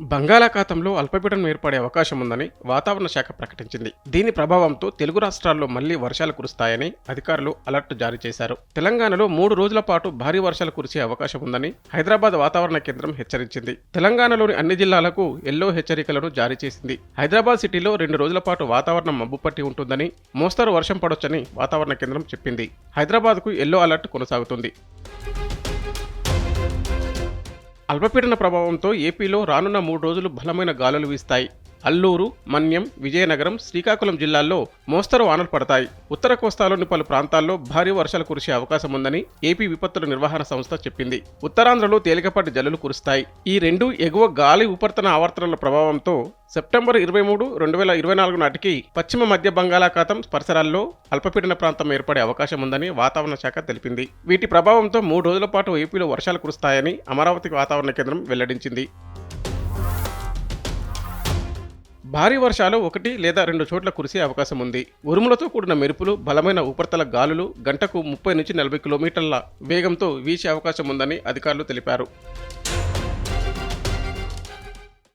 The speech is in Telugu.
బంగాళాఖాతంలో అల్పపీడనం ఏర్పడే అవకాశం ఉందని వాతావరణ శాఖ ప్రకటించింది. దీని ప్రభావంతో తెలుగు రాష్ట్రాల్లో మళ్ళీ వర్షాలు కురుస్తాయని అధికారులు అలర్ట్ జారీ చేశారు. తెలంగాణలో మూడు రోజుల పాటు భారీ వర్షాలు కురిసే అవకాశం ఉందని హైదరాబాద్ వాతావరణ కేంద్రం హెచ్చరించింది. తెలంగాణలోని అన్ని జిల్లాలకు ఎల్లో హెచ్చరికలను జారీ చేసింది. హైదరాబాద్ సిటీలో రెండు రోజుల పాటు వాతావరణం మబ్బుపట్టి ఉంటుందని మోస్తరు వర్షం పడొచ్చని వాతావరణ కేంద్రం చెప్పింది. హైదరాబాద్కు ఎల్లో అలర్ట్ కొనసాగుతుంది. అల్పపీడన ప్రభావంతో ఏపీలో రానున్న మూడు రోజులు బలమైన గాలులు వీస్తాయి. అల్లూరు మన్యం విజయనగరం శ్రీకాకుళం జిల్లాల్లో మోస్తరు వానలు పడతాయి. ఉత్తర కోస్తాలోని పలు ప్రాంతాల్లో భారీ వర్షాలు కురిసే అవకాశం ఉందని ఏపీ విపత్తుల నిర్వహణ సంస్థ చెప్పింది. ఉత్తరాంధ్రలో తేలికపాటి జల్లులు కురుస్తాయి. ఈ రెండు ఎగువ గాలి ఉపరితన ఆవర్తనాల ప్రభావంతో సెప్టెంబర్ ఇరవై మూడు రెండు వేల ఇరవై నాలుగు నాటికి పశ్చిమ మధ్య బంగాళాఖాతం పరిసరాల్లో అల్పపీడన ప్రాంతం ఏర్పడే అవకాశం ఉందని వాతావరణ శాఖ తెలిపింది. వీటి ప్రభావంతో మూడు రోజుల పాటు ఏపీలో వర్షాలు కురుస్తాయని అమరావతి వాతావరణ కేంద్రం వెల్లడించింది. భారీ వర్షాలు ఒకటి లేదా రెండు చోట్ల కురిసే అవకాశం ఉంది. ఉరుములతో కూడిన మెరుపులు బలమైన ఉపరితల గాలులు గంటకు ముప్పై నుంచి నలభై కిలోమీటర్ల వేగంతో వీచే అవకాశం ఉందని అధికారులు తెలిపారు.